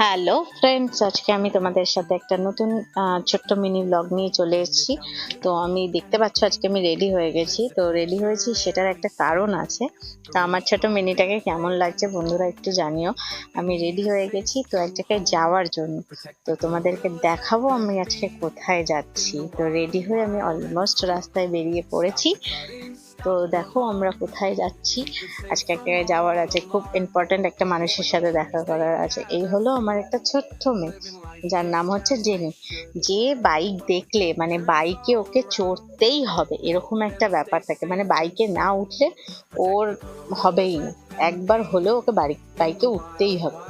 Hello friends আজকে আমি তোমাদের সাথে একটা নতুন ছোট্ট মিনি ব্লগ নিয়ে চলে এসেছি। তো আমি দেখতে পাচ্ছ আজকে আমি রেডি হয়ে গেছি। তো রেডি হয়েছি, সেটার একটা কারণ আছে। তো আমার ছোট মিনিটাকে কেমন লাগছে বন্ধুরা একটু জানিও। আমি রেডি হয়ে গেছি তো এক জায়গায় যাওয়ার জন্য। তো তোমাদেরকে দেখাবো আমি আজকে কোথায় যাচ্ছি। তো রেডি হয়ে আমি অলমোস্ট রাস্তায় বেরিয়ে পড়েছি। তো দেখো আমরা কোথায় যাচ্ছি। আজকে এক জায়গায় যাওয়ার আছে, খুব ইম্পর্ট্যান্ট একটা মানুষের সাথে দেখা করার আছে। এই হলো আমার একটা ছোট্ট মেয়ে, যার নাম হচ্ছে জেনি। যে বাইক দেখলে মানে বাইকে ওকে চড়তেই হবে, এরকম একটা ব্যাপার থাকে। মানে বাইকে না উঠলে ওর হবেই না। একবার হলেও ওকে বাড়ি বাইকে উঠতেই হবে।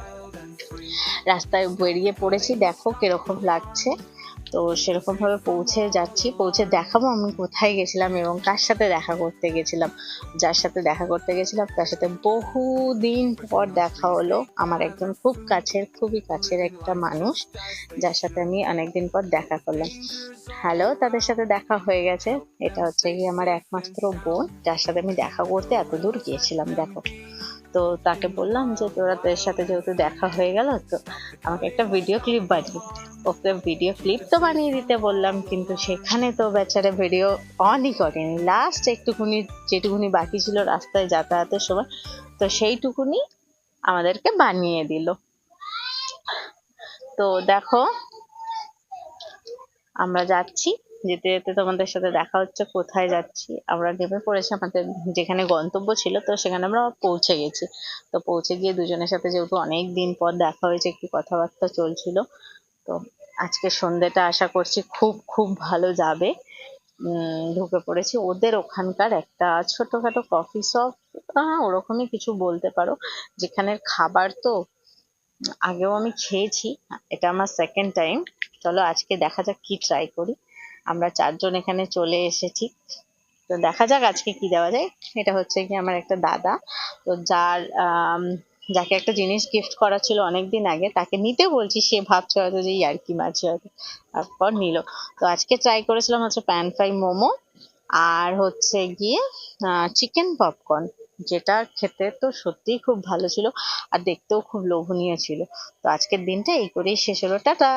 রাস্তায় বেরিয়ে পড়েছি, দেখো কীরকম লাগছে। তো সেরকম ভাবে পৌঁছে যাচ্ছি। পৌঁছে দেখাবো আমি কোথায় গেছিলাম এবং কার সাথে দেখা করতে গেছিলাম। যার সাথে দেখা করতে গেছিলাম, তার সাথে বহু দিন পর দেখা হলো। আমার একজন খুব কাছের, খুবই কাছের একটা মানুষ, যার সাথে আমি অনেকদিন পর দেখা করলাম। হ্যালো তাদের সাথে দেখা হয়ে গেছে। এটা হচ্ছে কি আমার একমাত্র বোন, যার সাথে আমি দেখা করতে এত দূর গিয়েছিলাম, দেখো। তো তাকে বললাম যে, তোরা তোর সাথে যেহেতু দেখা হয়ে গেল, তো আমাকে একটা ভিডিও ক্লিপ বানিয়ে। ওকে ভিডিও ক্লিপ তো বানিয়ে দিতে বললাম, কিন্তু সেখানে তো বেচারা ভিডিও অনই করেনি। লাস্ট একটুকুনি, যেটুকুনি বাকি ছিল রাস্তায় যাতায়াতের সময়, তো সেইটুকুনি আমাদেরকে বানিয়ে দিল। তো দেখো, আমরা যাচ্ছি। যেতে যেতে তোমাদের সাথে দেখা হচ্ছে, কোথায় যাচ্ছি, আমরা নেমে পড়েছি আমাদের যেখানে গন্তব্য ছিল, তো সেখানে আমরা পৌঁছে গেছি। তো পৌঁছে গিয়ে দুজনের সাথে যেহেতু অনেক দিন পর দেখা হয়েছে, একটু কথাবার্তা চলছিল, তো আজকে সন্ধ্যেটা আশা করছি খুব খুব ভালো যাবে। ঢুকে পড়েছি। ওদের ওখানকার একটা ছোটখাটো কফি শপ ওরকমই কিছু বলতে পারো। যেখানের খাবার তো আগেও আমি খেয়েছি, এটা আমার সেকেন্ড টাইম চলো আজকে দেখা যাক কি ট্রাই করি। আমরা চারজন এখানে চলে এসেছি। তো দেখা যাক আজকে কি দেওয়া যায়। এটা হচ্ছে কি আমার একটা দাদা। তো যার যাকে একটা জিনিস গিফট করা ছিল অনেকদিন আগে, তাকে নিতে বলছি, সে ভাবছে হয়তো যে ইয়ার্কি মারছে হয়তো তারপর নিল। তো আজকে ট্রাই করেছিলাম হচ্ছে প্যান ফ্রাই মোমো আর হচ্ছে গিয়ে চিকেন পপকর্ন যেটা খেতে তো সত্যিই খুব ভালো ছিল আর দেখতেও খুব লোভনীয় ছিল। তো আজকের দিনটা এই করেই শেষ হলো। টাটা!